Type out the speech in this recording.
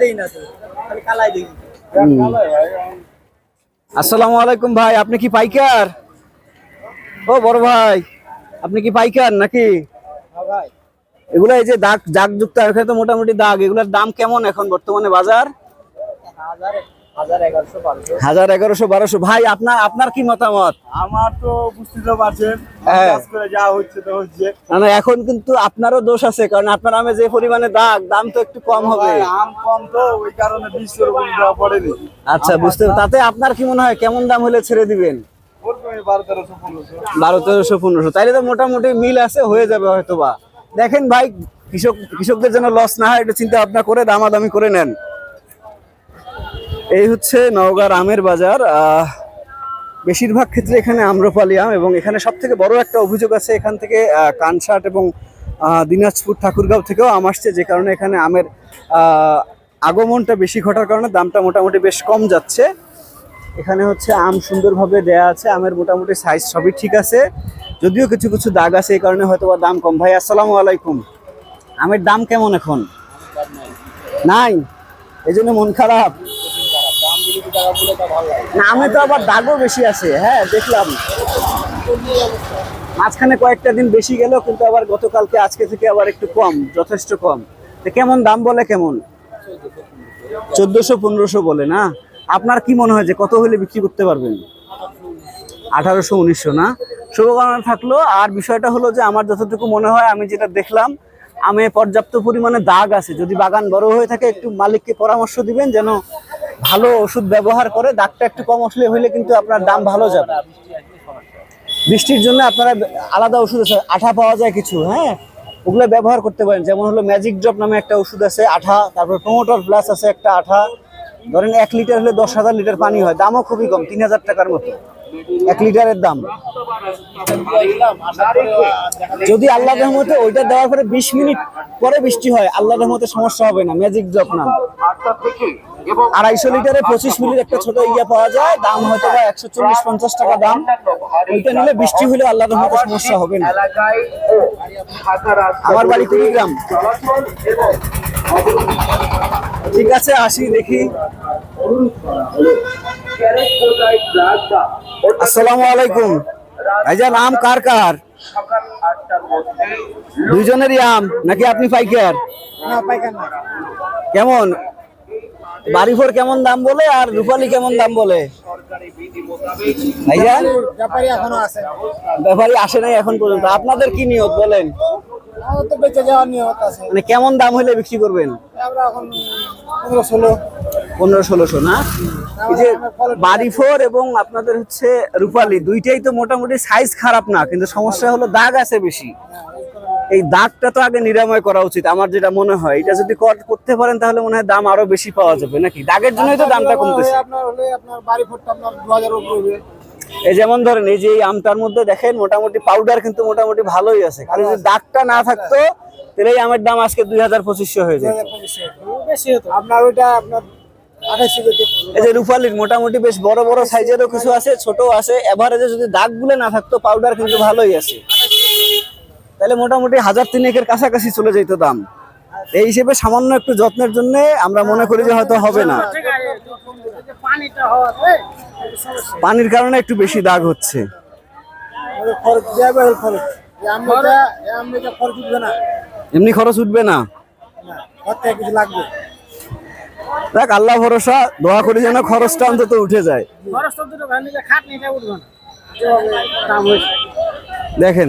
দেই না তো খালি কালাই দিই। আসসালামু আলাইকুম ভাই আপনি কি পাইকার? ও বড় ভাই আপনি কি পাইকার নাকি? হ্যাঁ এগুলা এই যে দাগ দাগ যুক্ত এখানে তো মোটামুটি দাগ এগুলার দাম কেমন এখন বর্তমানে বাজার হাজার এগারোশো বারোশো। ভাই আপনার আপনার কি মতামত? আমার তো বুঝতে পারছেন হ্যাঁ। কাজ করে যা হচ্ছে তো হচ্ছে। মানে এখন কিন্তু আপনারও দোষ আছে কারণ আপনার আমে যে পরিমাণে দাগ দাম তো একটু কম হবে। আম কম তো ওই কারণে পড়েনি। আচ্ছা বুঝতে তাতে আপনার কি মনে হয় কেমন দাম হলে ছেড়ে দিবেন? বারো তেরোশো পনেরোশো। বারো তেরোশো পনেরোশো। তাইলে তো মোটামুটি মিল আছে হয়ে যাবে হয়তো বা দেখেন ভাই কৃষক কৃষকদের যেন লস না হয় একটু চিন্তা ভাবনা করে দামাদামি করে নেন। এই হচ্ছে নওগাঁর আমের বাজার। বেশিরভাগ ক্ষেত্রে এখানে আম্রপালি আম এবং এখানে সব থেকে বড় একটা অভিযোগ আছে এখান থেকে কানসাট এবং দিনাজপুর ঠাকুরগাঁও থেকেও আম আসছে যে কারণে এখানে আমের আগমনটা বেশি ঘটার কারণে দামটা মোটামুটি বেশ কম যাচ্ছে। এখানে হচ্ছে আম সুন্দরভাবে দেয়া আছে আমের মোটামুটি সাইজ সবই ঠিক আছে। যদিও কিছু কিছু দাগ আছে এই কারণে হয়তো বা দাম কম। ভাই আসসালামু আলাইকুম। আমের দাম কেমন এখন? নাই? এই জন্য মন খারাপ। না, আমে তো আবার দাগও বেশি আছে হ্যাঁ দেখলাম। মাঝখানে কয়েকটা দিন বেশি গেল, কিন্তু আবার গতকালকে আজকে থেকে আবার একটু কম, যথেষ্ট কম। তো কেমন দাম বলে কেমন? চোদ্দশো, পনেরোশো বলে, না? আপনার কি মনে হয় যে কত হলে বিক্রি করতে পারবেন? আঠারোশো, উনিশশো, না? শুভকামনা থাকল, আর বিষয়টা হলো যে আমার যতটুকু মনে হয়, আমি যেটা দেখলাম, আমে পর্যাপ্ত পরিমাণে দাগ আছে। যদি বাগান বড় হয়ে থাকে, একটু মালিককে পরামর্শ দিবেন যেন ভালো ওষুধ ব্যবহার করে দাগটা একটু কম আসলে হইলে কিন্তু আপনার দাম ভালো যাবে। বৃষ্টির জন্য আপনারা আলাদা ওষুধ আছে, আঠা পাওয়া যায় কিছু হ্যাঁ? ওগুলো ব্যবহার করতে পারেন। যেমন হলো ম্যাজিক ড্রপ নামে একটা ওষুধ আছে, আঠা, তারপর প্রোমোটর প্লাস আছে একটা আঠা। ধরেন এক লিটার হলে দশ হাজার লিটার পানি হয়, দামও খুবই কম, তিন হাজার টাকার মতো। এক লিটারের দাম। যদি আল্লাহ রহমতে ওইটা দেওয়ার পরে বিশ মিনিট পরে বৃষ্টি হয়, আল্লাহ রহমতে সমস্যা হবে না ম্যাজিক ড্রপ নাম আড়াইশো লিটারে পঁচিশ মিনিট একটা ছোট ইয়া পাওয়া যায়, দাম হয়তো বা একশো চল্লিশ, পঞ্চাশ টাকা দাম। ওইটা নিলে বৃষ্টি হলে আল্লাহ রহমতে সমস্যা হবে না। আমার বাড়ি কুড়িগ্রাম। ঠিক আছে, আসি, দেখি। আসসালামু আলাইকুম। ভাইজান আম কার কার? দুইজনেরই আম নাকি আপনি পাইকার? না পাইকার না। কেমন? বাড়িফোর কেমন দাম বলে আর রূপালি কেমন দাম বলে? ভাইজান? ব্যাপারী আসে নাই এখন পর্যন্ত। আপনাদের কি নিয়ত বলেন? আমাদের তো বেঁচে যাওয়ার নিয়ত আছে। মানে কেমন দাম হলে বিক্রি করবেন? আমরা এখন পনেরো ষোলো। পনেরো ষোলোশো না? এই যে বাড়ি ফোর এবং আপনাদের হচ্ছে রূপালি দুইটাই তো মোটামুটি সাইজ খারাপ না কিন্তু সমস্যা হলো দাগ আছে বেশি। এই দাগটা তো আগে নিরাময় করা উচিত আমার যেটা মনে হয়। এটা যদি কর- করতে পারেন তাহলে মনে হয় দাম আরও বেশি পাওয়া যাবে নাকি? দাগের জন্যই তো দামটা কমতেছে। এই যেমন ধরেন এই যে এই আমটার মধ্যে দেখেন মোটামুটি পাউডার কিন্তু মোটামুটি ভালোই আছে। খালি যদি দাগটা না থাকতো তাহলে এই আমের দাম আজকে দুই হাজার পঁচিশশো হয়ে যায় আপনার ওইটা আপনার এই যে রূপালির মোটামুটি বেশ বড় বড় সাইজেরও কিছু আছে ছোট আছে। এভারেজে যদি দাগগুলো না থাকতো পাউডার কিন্তু ভালোই আছে। তাহলে মোটামুটি হাজার তিনেকের কাছাকাছি চলে যেত দাম। এই হিসেবে সামান্য একটু যত্নের জন্য আমরা মনে করি যে হয়তো হবে না। পানির কারণে একটু বেশি দাগ হচ্ছে। এমনি খরচ উঠবে না। লাগবে। দেখ আল্লাহ ভরসা দোয়া করি যেন খরচটা অন্তত উঠে যায়। দেখেন